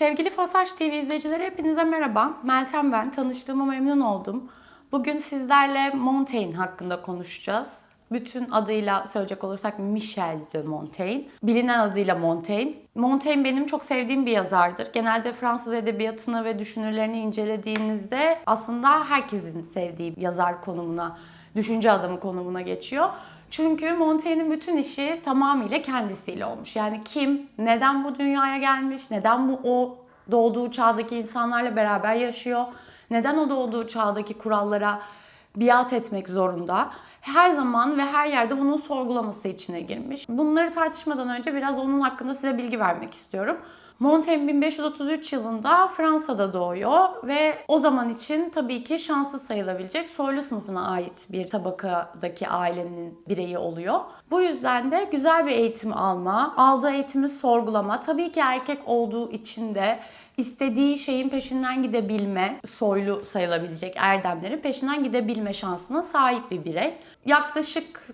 Sevgili Fasaş TV izleyicileri hepinize merhaba. Meltem ben. Tanıştığıma memnun oldum. Bugün sizlerle Montaigne hakkında konuşacağız. Bütün adıyla söyleyecek olursak Michel de Montaigne. Bilinen adıyla Montaigne. Montaigne benim çok sevdiğim bir yazardır. Genelde Fransız edebiyatını ve düşünürlerini incelediğinizde aslında herkesin sevdiği yazar konumuna, düşünce adamı konumuna geçiyor. Çünkü Montaigne'in bütün işi tamamıyla kendisiyle olmuş. Yani kim, neden bu dünyaya gelmiş, neden bu o doğduğu çağdaki insanlarla beraber yaşıyor, neden o doğduğu çağdaki kurallara biat etmek zorunda. Her zaman ve her yerde bunun sorgulaması içine girmiş. Bunları tartışmadan önce biraz onun hakkında size bilgi vermek istiyorum. Montaigne 1533 yılında Fransa'da doğuyor ve o zaman için tabii ki şanslı sayılabilecek soylu sınıfına ait bir tabakadaki ailenin bireyi oluyor. Bu yüzden de güzel bir eğitim alma, aldığı eğitimi sorgulama, tabii ki erkek olduğu için de istediği şeyin peşinden gidebilme, soylu sayılabilecek erdemlerin peşinden gidebilme şansına sahip bir birey. Yaklaşık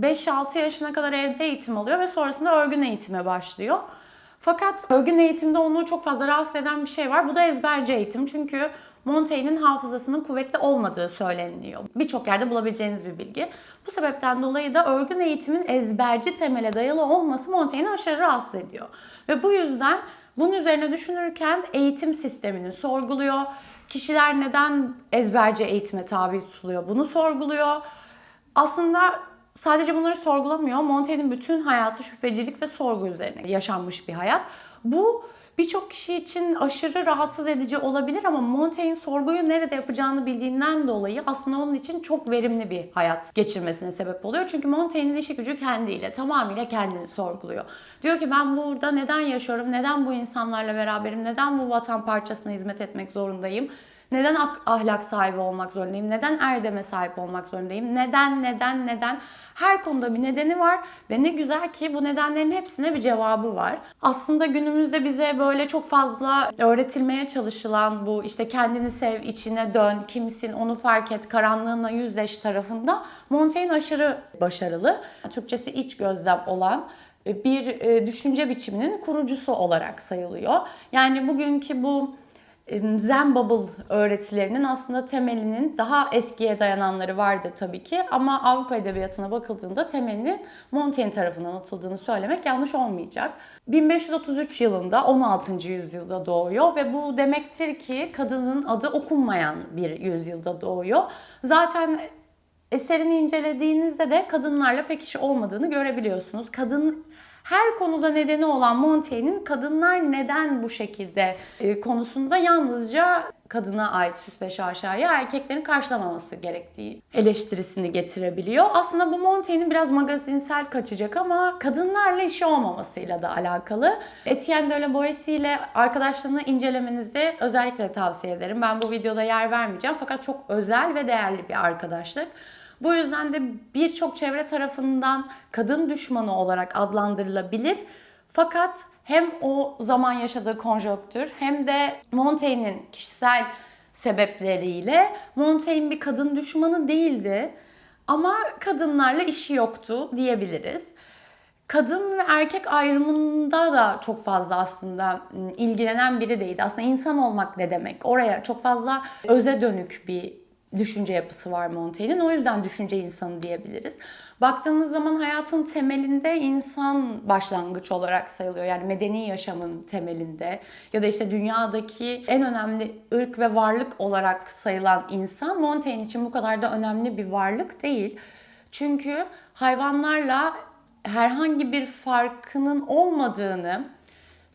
5-6 yaşına kadar evde eğitim alıyor ve sonrasında örgün eğitime başlıyor. Fakat örgün eğitimde onu çok fazla rahatsız eden bir şey var. Bu da ezberci eğitim. Çünkü Montaigne'in hafızasının kuvvetli olmadığı söyleniliyor. Birçok yerde bulabileceğiniz bir bilgi. Bu sebepten dolayı da örgün eğitimin ezberci temele dayalı olması Montaigne'i aşırı rahatsız ediyor. Ve bu yüzden bunun üzerine düşünürken eğitim sistemini sorguluyor. Kişiler neden ezberci eğitime tabi tutuluyor bunu sorguluyor. Aslında sadece bunları sorgulamıyor. Montaigne'in bütün hayatı şüphecilik ve sorgu üzerine yaşanmış bir hayat. Bu birçok kişi için aşırı rahatsız edici olabilir ama Montaigne sorguyu nerede yapacağını bildiğinden dolayı aslında onun için çok verimli bir hayat geçirmesine sebep oluyor. Çünkü Montaigne'in işi gücü kendiyle, tamamıyla kendini sorguluyor. Diyor ki ben burada neden yaşıyorum, neden bu insanlarla beraberim, neden bu vatan parçasına hizmet etmek zorundayım? Neden ahlak sahibi olmak zorundayım? Neden erdeme sahip olmak zorundayım? Neden, neden, neden? Her konuda bir nedeni var ve ne güzel ki bu nedenlerin hepsine bir cevabı var. Aslında günümüzde bize böyle çok fazla öğretilmeye çalışılan bu işte kendini sev, içine dön, kimsin, onu fark et, karanlığına yüzleş tarafında Montaigne aşırı başarılı. Türkçesi iç gözlem olan bir düşünce biçiminin kurucusu olarak sayılıyor. Yani bugünkü bu Zen Bubble öğretilerinin aslında temelinin daha eskiye dayananları vardı tabii ki ama Avrupa Edebiyatı'na bakıldığında temelinin Montaigne tarafından atıldığını söylemek yanlış olmayacak. 1533 yılında 16. yüzyılda doğuyor ve bu demektir ki kadının adı okunmayan bir yüzyılda doğuyor. Zaten eserini incelediğinizde de kadınlarla pek işi olmadığını görebiliyorsunuz. Kadın her konuda nedeni olan Montaigne'in kadınlar neden bu şekilde e, konusunda yalnızca kadına ait süs ve şaşayı erkeklerin karşılamaması gerektiği eleştirisini getirebiliyor. Aslında bu Montaigne'in biraz magazinsel kaçacak ama kadınlarla işi olmamasıyla da alakalı. Etienne de la Boétie ile arkadaşlığını incelemenizi özellikle tavsiye ederim. Ben bu videoda yer vermeyeceğim fakat çok özel ve değerli bir arkadaşlık. Bu yüzden de birçok çevre tarafından kadın düşmanı olarak adlandırılabilir. Fakat hem o zaman yaşadığı konjonktür hem de Montaigne'in kişisel sebepleriyle Montaigne bir kadın düşmanı değildi. Ama kadınlarla işi yoktu diyebiliriz. Kadın ve erkek ayrımında da çok fazla aslında ilgilenen biri değildi. Aslında insan olmak ne demek? Oraya çok fazla öze dönük bir düşünce yapısı var Montaigne'in. O yüzden düşünce insanı diyebiliriz. Baktığınız zaman hayatın temelinde insan başlangıç olarak sayılıyor. Yani medeni yaşamın temelinde ya da işte dünyadaki en önemli ırk ve varlık olarak sayılan insan Montaigne için bu kadar da önemli bir varlık değil. Çünkü hayvanlarla herhangi bir farkının olmadığını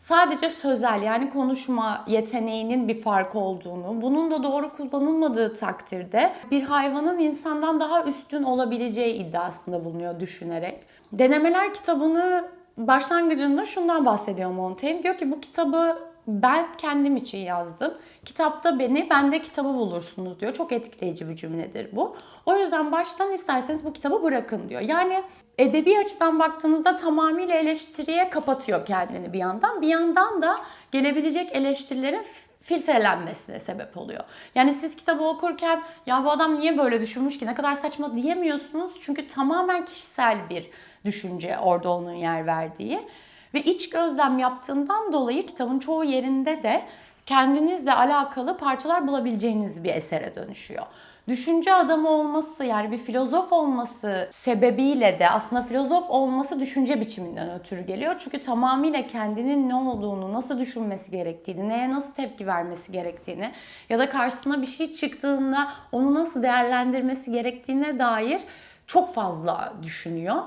sadece sözel yani konuşma yeteneğinin bir farkı olduğunu, bunun da doğru kullanılmadığı takdirde bir hayvanın insandan daha üstün olabileceği iddiasında bulunuyor düşünerek. Denemeler kitabını başlangıcında şundan bahsediyor Montaigne. Diyor ki bu kitabı ben kendim için yazdım. Kitapta beni, bende kitabı bulursunuz diyor. Çok etkileyici bir cümledir bu. O yüzden baştan isterseniz bu kitabı bırakın diyor. Yani edebi açıdan baktığınızda tamamıyla eleştiriye kapatıyor kendini bir yandan. Bir yandan da gelebilecek eleştirilerin filtrelenmesine sebep oluyor. Yani siz kitabı okurken ya bu adam niye böyle düşünmüş ki ne kadar saçma diyemiyorsunuz. Çünkü tamamen kişisel bir düşünce orada onun yer verdiği. Ve iç gözlem yaptığından dolayı kitabın çoğu yerinde de kendinizle alakalı parçalar bulabileceğiniz bir esere dönüşüyor. Düşünce adamı olması yani bir filozof olması sebebiyle de aslında filozof olması düşünce biçiminden ötürü geliyor. Çünkü tamamıyla kendinin ne olduğunu, nasıl düşünmesi gerektiğini, neye nasıl tepki vermesi gerektiğini ya da karşısına bir şey çıktığında onu nasıl değerlendirmesi gerektiğine dair çok fazla düşünüyor.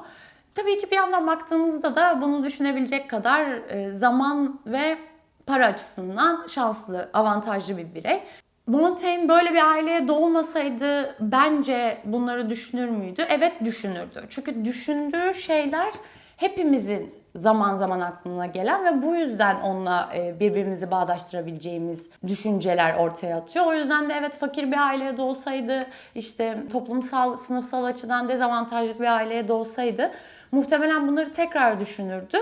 Tabii ki bir yandan baktığınızda da bunu düşünebilecek kadar e, zaman ve para açısından şanslı, avantajlı bir birey. Montaigne böyle bir aileye doğmasaydı bence bunları düşünür müydü? Evet düşünürdü. Çünkü düşündüğü şeyler hepimizin zaman zaman aklına gelen ve bu yüzden onunla e, birbirimizi bağdaştırabileceğimiz düşünceler ortaya atıyor. O yüzden de evet fakir bir aileye doğsaydı, işte toplumsal, sınıfsal açıdan dezavantajlı bir aileye doğsaydı muhtemelen bunları tekrar düşünürdü.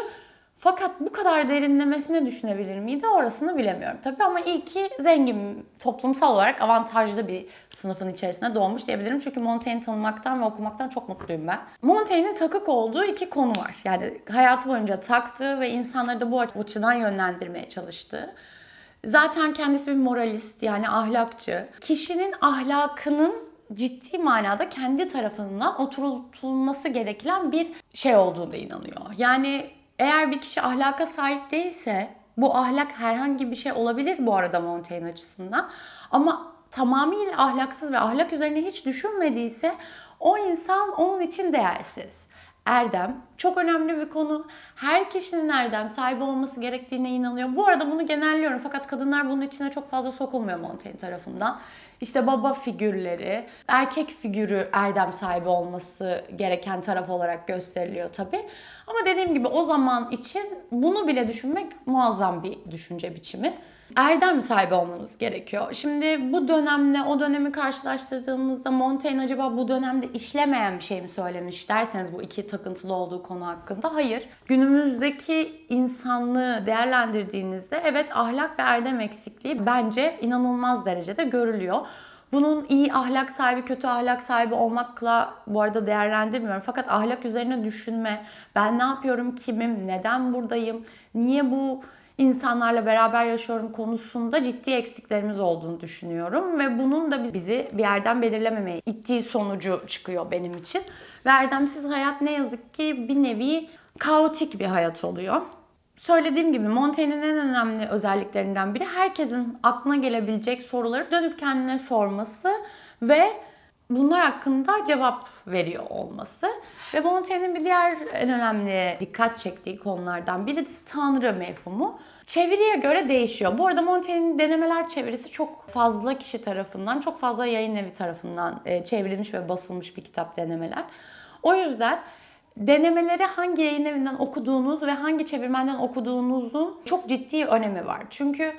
Fakat bu kadar derinlemesine düşünebilir miydi orasını bilemiyorum tabii ama iyi ki zengin, toplumsal olarak avantajlı bir sınıfın içerisinde doğmuş diyebilirim. Çünkü Montaigne'i tanımaktan ve okumaktan çok mutluyum ben. Montaigne'in takık olduğu iki konu var. Yani hayatı boyunca taktığı ve insanları da bu açıdan yönlendirmeye çalıştığı. Zaten kendisi bir moralist yani ahlakçı. Kişinin ahlakının ciddi manada kendi tarafından oturtulması gereken bir şey olduğuna inanıyor. Yani eğer bir kişi ahlaka sahip değilse bu ahlak herhangi bir şey olabilir bu arada Montaigne açısından. Ama tamamıyla ahlaksız ve ahlak üzerine hiç düşünmediyse o insan onun için değersiz. Erdem çok önemli bir konu. Her kişinin erdem sahibi olması gerektiğine inanıyor. Bu arada bunu genelliyorum fakat kadınlar bunun içine çok fazla sokulmuyor Montaigne tarafından. İşte baba figürleri, erkek figürü erdem sahibi olması gereken taraf olarak gösteriliyor tabii. Ama dediğim gibi o zaman için bunu bile düşünmek muazzam bir düşünce biçimi. Erdem sahibi olmanız gerekiyor. Şimdi bu dönemle o dönemi karşılaştırdığımızda Montaigne acaba bu dönemde işlemeyen bir şey mi söylemiş derseniz bu iki takıntılı olduğu konu hakkında hayır. Günümüzdeki insanlığı değerlendirdiğinizde evet ahlak ve erdem eksikliği bence inanılmaz derecede görülüyor. Bunun iyi ahlak sahibi, kötü ahlak sahibi olmakla bu arada değerlendirmiyorum. Fakat ahlak üzerine düşünme, ben ne yapıyorum, kimim, neden buradayım, niye bu insanlarla beraber yaşıyorum konusunda ciddi eksiklerimiz olduğunu düşünüyorum. Ve bunun da bizi bir yerden belirlememeye ittiği sonucu çıkıyor benim için. Ve erdemsiz hayat ne yazık ki bir nevi kaotik bir hayat oluyor. Söylediğim gibi Montaigne'in en önemli özelliklerinden biri herkesin aklına gelebilecek soruları dönüp kendine sorması ve bunlar hakkında cevap veriyor olması. Ve Montaigne'in bir diğer en önemli dikkat çektiği konulardan biri de Tanrı mefhumu. Çeviriye göre değişiyor. Bu arada Montaigne'in denemeler çevirisi çok fazla kişi tarafından, çok fazla yayın evi tarafından e, çevrilmiş ve basılmış bir kitap denemeler. O yüzden denemeleri hangi yayın evinden okuduğunuz ve hangi çevirmenden okuduğunuzun çok ciddi önemi var. Çünkü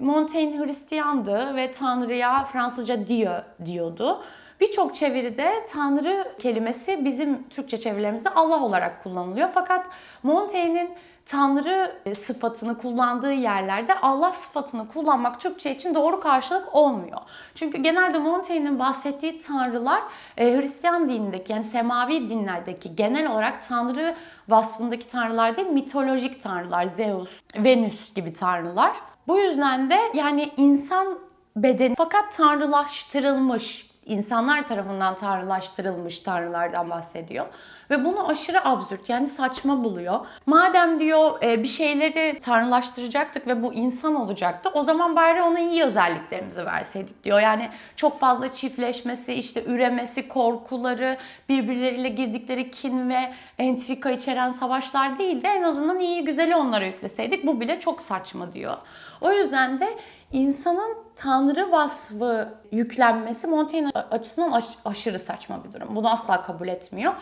Montaigne Hristiyandı ve Tanrı'ya Fransızca Dieu diyordu. Birçok çeviride Tanrı kelimesi bizim Türkçe çevirilerimizde Allah olarak kullanılıyor. Fakat Montaigne'in Tanrı sıfatını kullandığı yerlerde Allah sıfatını kullanmak Türkçe için doğru karşılık olmuyor. Çünkü genelde Montaigne'in bahsettiği tanrılar e, Hristiyan dinindeki yani semavi dinlerdeki genel olarak tanrı vasfındaki tanrılar değil mitolojik tanrılar Zeus, Venüs gibi tanrılar. Bu yüzden de yani insan bedeni fakat tanrılaştırılmış insanlar tarafından tanrılaştırılmış tanrılardan bahsediyor. Ve bunu aşırı absürt yani saçma buluyor. Madem diyor e, bir şeyleri tanrılaştıracaktık ve bu insan olacaktı o zaman bari ona iyi özelliklerimizi verseydik diyor. Yani çok fazla çiftleşmesi, işte üremesi, korkuları, birbirleriyle girdikleri kin ve entrika içeren savaşlar değil de en azından iyi güzeli onlara yükleseydik bu bile çok saçma diyor. O yüzden de insanın tanrı vasfı yüklenmesi Montaigne açısından aş- aşırı saçma bir durum. Bunu asla kabul etmiyor.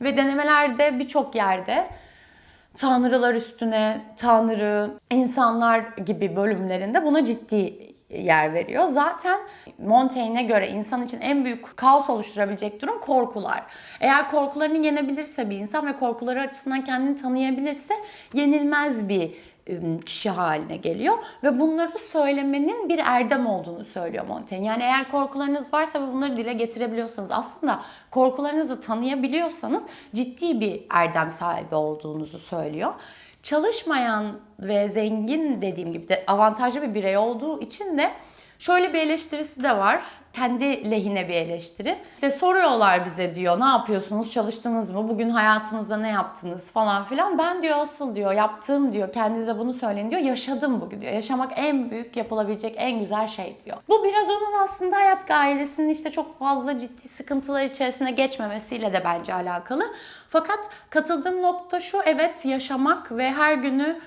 Ve denemelerde birçok yerde. Tanrılar üstüne tanrı, insanlar gibi bölümlerinde buna ciddi yer veriyor. Zaten Montaigne'e göre insan için en büyük kaos oluşturabilecek durum korkular. Eğer korkularını yenebilirse bir insan ve korkuları açısından kendini tanıyabilirse yenilmez bir kişi haline geliyor ve bunları söylemenin bir erdem olduğunu söylüyor Montaigne. Yani eğer korkularınız varsa ve bunları dile getirebiliyorsanız aslında korkularınızı tanıyabiliyorsanız ciddi bir erdem sahibi olduğunuzu söylüyor. Çalışmayan ve zengin dediğim gibi de avantajlı bir birey olduğu için de şöyle bir eleştirisi de var. Kendi lehine bir eleştiri. İşte soruyorlar bize diyor ne yapıyorsunuz çalıştınız mı bugün hayatınızda ne yaptınız falan filan. Ben diyor asıl diyor yaptığım diyor kendinize bunu söyleyin diyor yaşadım bugün diyor. Yaşamak en büyük yapılabilecek en güzel şey diyor. Bu biraz onun aslında hayat gailesinin işte çok fazla ciddi sıkıntılar içerisine geçmemesiyle de bence alakalı. Fakat katıldığım nokta şu evet yaşamak ve her günü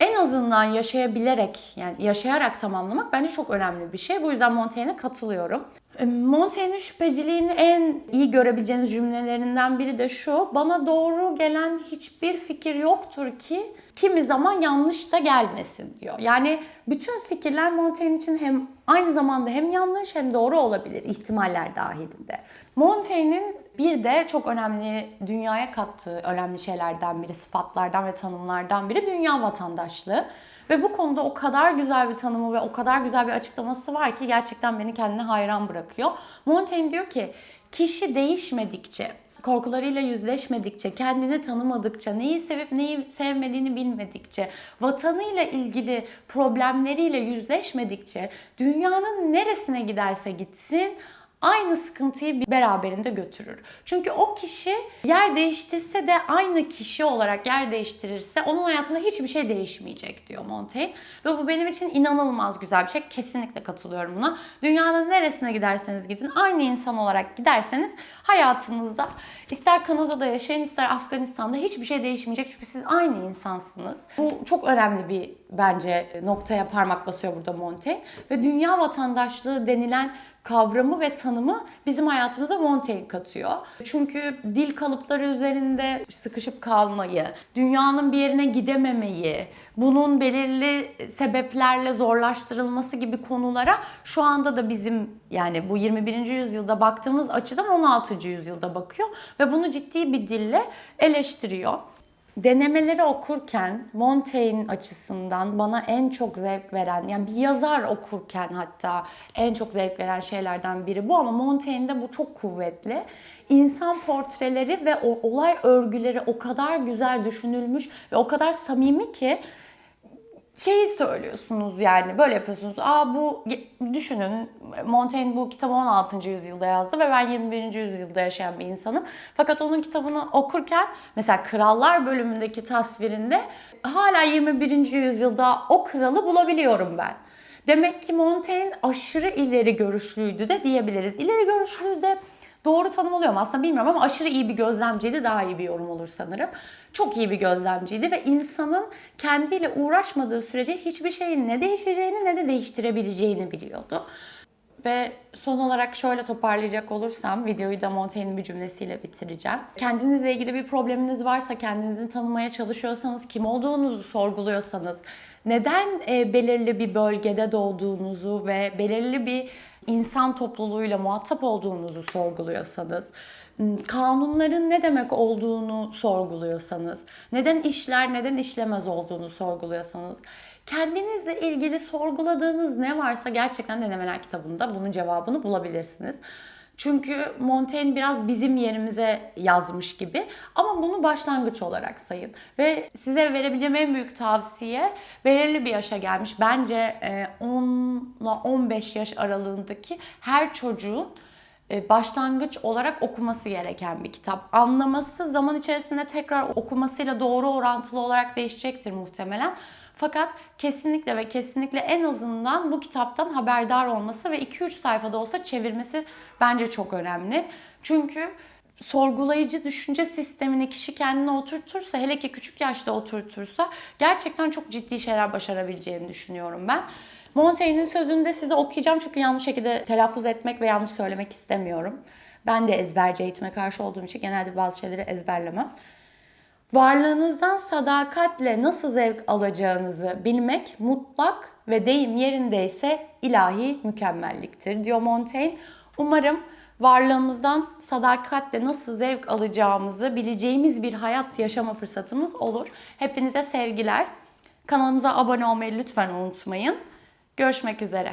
en azından yaşayabilerek yani yaşayarak tamamlamak bence çok önemli bir şey. Bu yüzden Montaigne'e katılıyorum. E, Montaigne'in şüpheciliğini en iyi görebileceğiniz cümlelerinden biri de şu. Bana doğru gelen hiçbir fikir yoktur ki kimi zaman yanlış da gelmesin diyor. Yani bütün fikirler Montaigne için hem aynı zamanda hem yanlış hem doğru olabilir ihtimaller dahilinde. Montaigne'in bir de çok önemli dünyaya kattığı önemli şeylerden biri, sıfatlardan ve tanımlardan biri dünya vatandaşlığı. Ve bu konuda o kadar güzel bir tanımı ve o kadar güzel bir açıklaması var ki gerçekten beni kendine hayran bırakıyor. Montaigne diyor ki kişi değişmedikçe, korkularıyla yüzleşmedikçe, kendini tanımadıkça, neyi sevip neyi sevmediğini bilmedikçe, vatanıyla ilgili problemleriyle yüzleşmedikçe dünyanın neresine giderse gitsin aynı sıkıntıyı beraberinde götürür. Çünkü o kişi yer değiştirse de aynı kişi olarak yer değiştirirse onun hayatında hiçbir şey değişmeyecek diyor Montaigne. Ve bu benim için inanılmaz güzel bir şey. Kesinlikle katılıyorum buna. Dünyanın neresine giderseniz gidin aynı insan olarak giderseniz hayatınızda ister Kanada'da yaşayın ister Afganistan'da hiçbir şey değişmeyecek. Çünkü siz aynı insansınız. Bu çok önemli bir bence noktaya parmak basıyor burada Montaigne. Ve dünya vatandaşlığı denilen kavramı ve tanımı bizim hayatımıza Montaigne katıyor. Çünkü dil kalıpları üzerinde sıkışıp kalmayı, dünyanın bir yerine gidememeyi, bunun belirli sebeplerle zorlaştırılması gibi konulara şu anda da bizim yani bu 21. yüzyılda baktığımız açıdan 16. yüzyılda bakıyor ve bunu ciddi bir dille eleştiriyor. Denemeleri okurken Montaigne açısından bana en çok zevk veren, yani bir yazar okurken hatta en çok zevk veren şeylerden biri bu ama Montaigne'de bu çok kuvvetli. İnsan portreleri ve olay örgüleri o kadar güzel düşünülmüş ve o kadar samimi ki şeyi söylüyorsunuz yani böyle yapıyorsunuz. Aa bu düşünün Montaigne bu kitabı 16. yüzyılda yazdı ve ben 21. yüzyılda yaşayan bir insanım. Fakat onun kitabını okurken mesela Krallar bölümündeki tasvirinde hala 21. yüzyılda o kralı bulabiliyorum ben. Demek ki Montaigne aşırı ileri görüşlüydü de diyebiliriz. İleri görüşlü de doğru tanım oluyor mu aslında bilmiyorum ama aşırı iyi bir gözlemciydi daha iyi bir yorum olur sanırım. Çok iyi bir gözlemciydi ve insanın kendiyle uğraşmadığı sürece hiçbir şeyin ne değişeceğini ne de değiştirebileceğini biliyordu. Ve son olarak şöyle toparlayacak olursam videoyu da Montaigne'in bir cümlesiyle bitireceğim. Kendinizle ilgili bir probleminiz varsa, kendinizi tanımaya çalışıyorsanız, kim olduğunuzu sorguluyorsanız, neden e, belirli bir bölgede doğduğunuzu ve belirli bir insan topluluğuyla muhatap olduğunuzu sorguluyorsanız, kanunların ne demek olduğunu sorguluyorsanız, neden işler neden işlemez olduğunu sorguluyorsanız, kendinizle ilgili sorguladığınız ne varsa gerçekten denemeler kitabında bunun cevabını bulabilirsiniz. Çünkü Montaigne biraz bizim yerimize yazmış gibi ama bunu başlangıç olarak sayın. Ve size verebileceğim en büyük tavsiye belirli bir yaşa gelmiş bence 10 ile 15 yaş aralığındaki her çocuğun e, başlangıç olarak okuması gereken bir kitap. Anlaması zaman içerisinde tekrar okumasıyla doğru orantılı olarak değişecektir muhtemelen. Fakat kesinlikle ve kesinlikle en azından bu kitaptan haberdar olması ve 2-3 sayfada olsa çevirmesi bence çok önemli. Çünkü sorgulayıcı düşünce sistemini kişi kendine oturtursa, hele ki küçük yaşta oturtursa gerçekten çok ciddi şeyler başarabileceğini düşünüyorum ben. Montaigne'in sözünü de size okuyacağım çünkü yanlış şekilde telaffuz etmek ve yanlış söylemek istemiyorum. Ben de ezberci eğitime karşı olduğum için genelde bazı şeyleri ezberlemem. Varlığınızdan sadakatle nasıl zevk alacağınızı bilmek mutlak ve deyim yerindeyse ilahi mükemmelliktir diyor Montaigne. Umarım varlığımızdan sadakatle nasıl zevk alacağımızı bileceğimiz bir hayat yaşama fırsatımız olur. Hepinize sevgiler. Kanalımıza abone olmayı lütfen unutmayın. Görüşmek üzere.